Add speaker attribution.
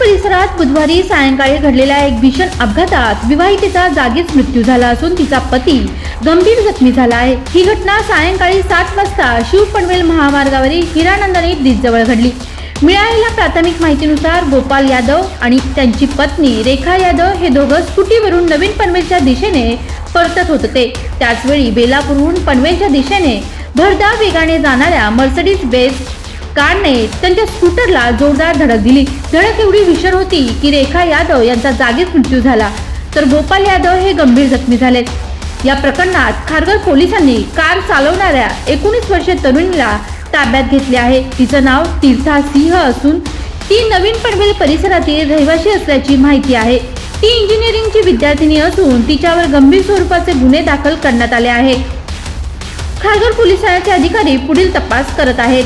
Speaker 1: परिसरात बुधवारी सायंकाळी घडलेल्या एक भीषण अपघातात विवाहितेचा जागीच मृत्यू झाला असून तिचा पती गंभीर जखमी झाला आहे. ही घटना सायंकाळी सात वाजता शिव पनवेल महामार्गावरील हिरानंदानी ब्रिजजवळ घडली. मिळालेल्या प्राथमिक माहितीनुसार गोपाल यादव आणि त्यांची पत्नी रेखा यादव हे दोघं स्कूटीवरून नवीन पनवेलच्या दिशेने परतत होत होते. त्याचवेळी बेलापूरहून पनवेलच्या दिशेने भरधाव वेगाने जाणाऱ्या मर्सडीज बेस कारने त्यांच्या स्कूटरला जोरदार धडक दिली. धडक एवढी भीषण होती की रेखा यादव यांचा जागीच मृत्यू झाला. तर गोपाल यादव हे गंभीर जखमी झाले या प्रकरणात खारघर पोलिसांनी कार चालवणाऱ्या एकोणीस वर्षीय तरुणीला ताब्यात घेतले आहे. तिचं नाव तीर्था सिंह असून ती नवीन पनवेल परिसरातील रहिवासी असल्याची माहिती आहे. ती इंजिनिअरिंगची विद्यार्थिनी असून तिच्यावर गंभीर स्वरूपाचे गुन्हे दाखल करण्यात आले आहे खारघर पोलिसांचे अधिकारी पुढील तपास करत आहेत.